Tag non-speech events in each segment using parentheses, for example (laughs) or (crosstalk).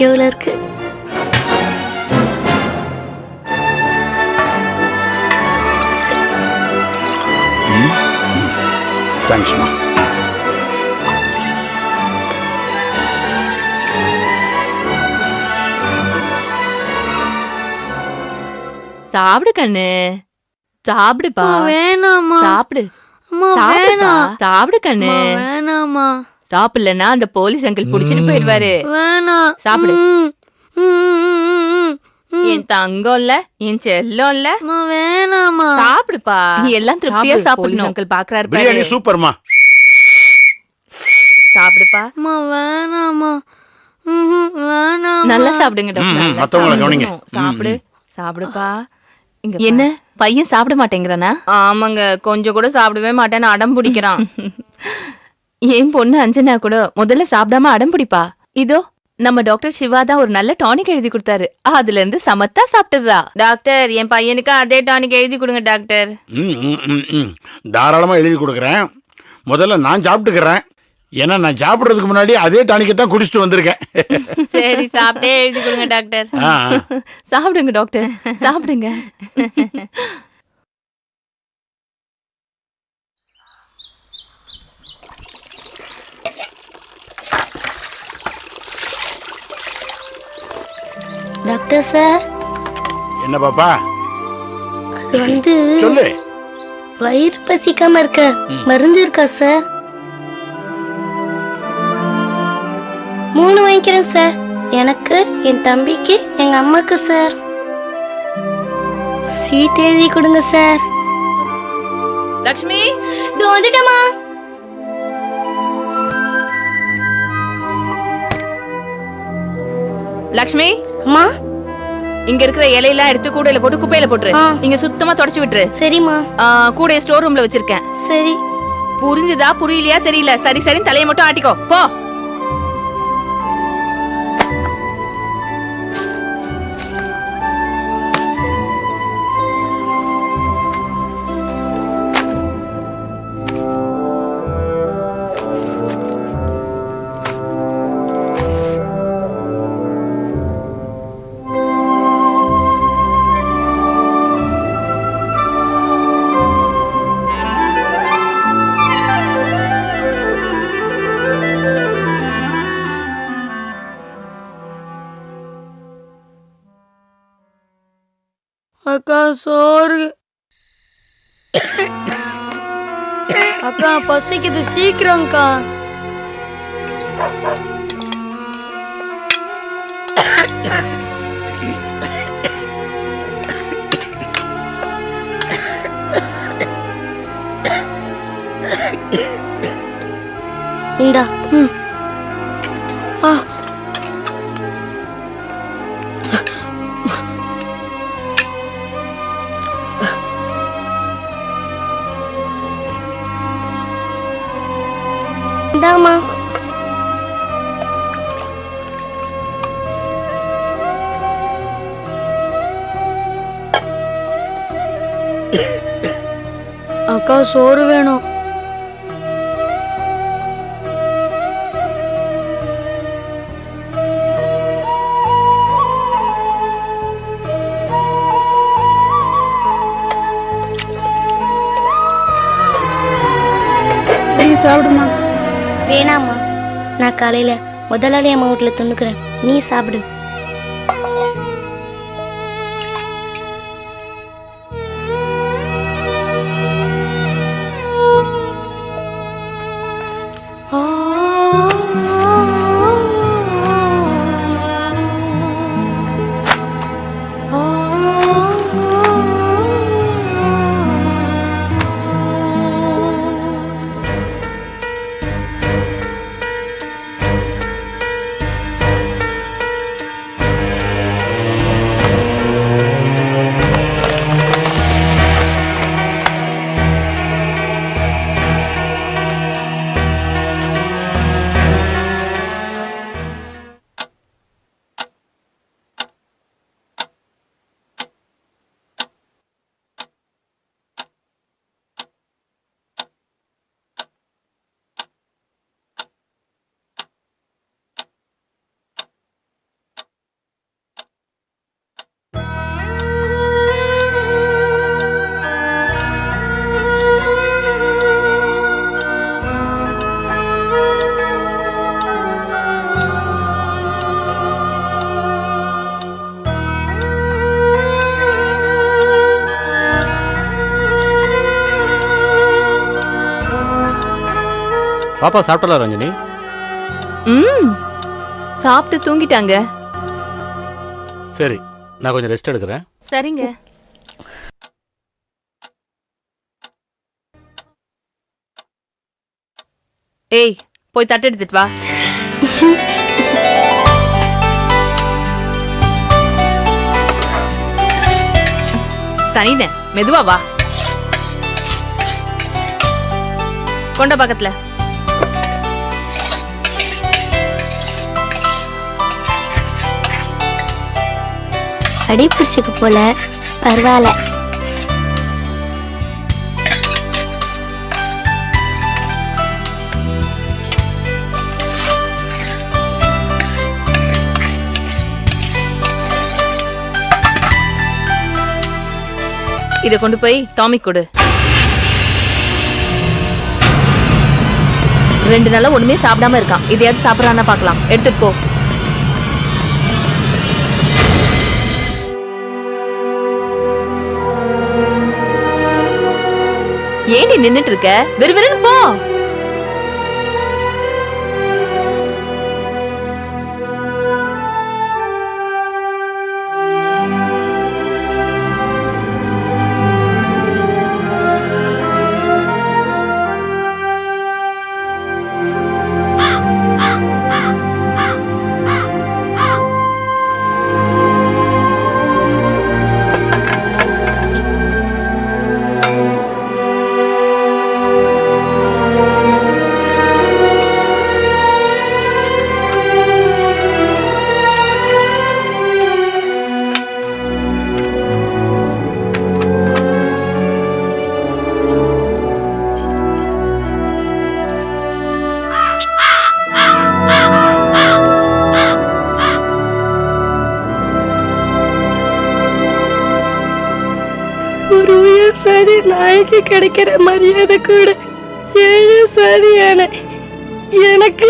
எவ்வளோ இருக்கு? தேங்க்ஸ்மா சாப்பிடு கண்ணு. சாப்பிடுப்பா. வேணாம்மா. சாப்பிடு. வேணாம். சாப்பிடு கண்ணு. அம்மா, வேணாம்மா. சாப்பிடலன்னா அந்த போலீஸ் அங்கிள் புடிச்சிட்டு போயிருவாரு வேணாம் சாப்பிடு. என் தங்கம் இல்ல என் செல்லம் இல்ல. அம்மா வேணாம்மா. சாப்பிடுப்பா. நீ எல்லாம் திருப்தியா சாப்பிடு, சாப்பிடணும். அங்கிள் பாக்குறாரு பிரியாணி பாரு. சூப்பர்மா. சாப்பிடுப்பா. அம்மா வேணாம்மா. ம்ஹும், வேணாம்மா. நல்லா சாப்பிடுங்க டாக்டர் மத்தவங்கள கவனிங்க. சாப்பிடு சாப்பிடுப்பா. என்ன? பையன் சாப்பிட மாட்டேங்கிறானா? ஆமாங்க கொஞ்சம் கூட சாப்பிடவே மாட்டேன்னு அடம் பிடிக்கிறான். (laughs) என் பொண்ணு அஞ்சனா கூட முதல்ல சாப்பிடாம அடம் பிடிப்பா. இதோ நம்ம டாக்டர் சிவா தான் ஒரு நல்ல டானிக் எழுதி கொடுத்தாரு. அதுல இருந்து சமத்தா சாப்பிட்டுறா டாக்டர் என் பையனுக்கு அதே டானிக் எழுதி கொடுங்க டாக்டர். தாராளமா எழுதி கொடுக்குறேன். முதல்ல நான் சாப்பிட்டுக்கிறேன். ஏன்னா நான் சாப்பிட்றதுக்கு முன்னாடி அதே டானிக்கை தான் குடிச்சிட்டு வந்திருக்கேன். சரி சாப்பிட்டே எழுதி கொடுங்க டாக்டர். சாப்பிடுங்க டாக்டர். சாப்பிடுங்க. Doctor sir. என்ன பாப்பா? அது வந்து சொல்லு. வயிறு பசிக்காம இருக்க. மருந்து இருக்கா சார்? மூணு வாங்கிக்கிறேன் சார். எனக்கு என் தம்பிக்கு எங்க அம்மாக்கு சார். சீட் எழுதி கொடுங்க சார். லக்ஷ்மி இது வந்துட்டமா லக்ஷ்மி அம்மா இங்க இருக்கிற இலையெல்லாம் எடுத்து கூடையில போட்டு குப்பையில போட்டுரு. ஆ. இங்க சுத்தமா தொடச்சு விட்டுரு. சரிம்மா. ஆ, கூடைய ஸ்டோர் ரூம்ல வச்சிருக்கேன். சரி. புரிஞ்சுதா புரியலையா தெரியல. சரி சரி தலையை மட்டும் ஆட்டிக்கோ. போ. அக்கா சோறு. அக்கா பசிக்குது. சீக்கிரம்க்கா. இந்தாம்மா அக்கா சோறு வேணும். வேணாம்மா. நான் காலையில முதலாளி அம்மா வீட்டில் துண்ணுக்குறேன் நீ சாப்பிடு. பாப்பா சாப்பிட்டலாம் ரஞ்சனி? ம் சாப்பிட்டு தூங்கிட்டாங்க. சரி நான் கொஞ்சம் ரெஸ்ட் எடுக்கிறேன். சரிங்க. ஏய் போய் தட்டு எடுத்துட்டு வா. சனினே மெதுவா வா. கொண்ட பக்கத்துல. அடி பிடிச்சிக்க போல. பரவாயில்ல. இத கொண்டு போய் டாமி கொடு. ரெண்டு நாளா ஒண்ணுமே சாப்பிடாம இருக்கான். இதையாவது சாப்பிடறானா பார்க்கலாம். எடுத்துட்டு போ. ஏன் நீ நின்னுட்டு இருக்க? விறுவிறுன்னு போ. சதி நாய்க்கு கிடைக்கிற மரியாதை கூட. ஏழு சதியான எனக்கு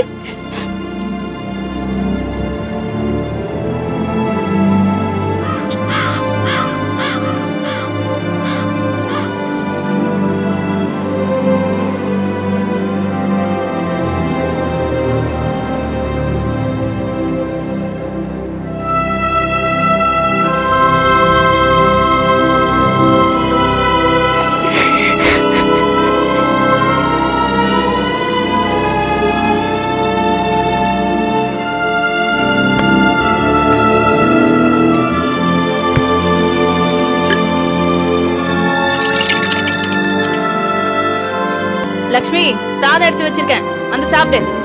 சாதம் எடுத்து வச்சிருக்கேன். அந்த சாப்பிடு.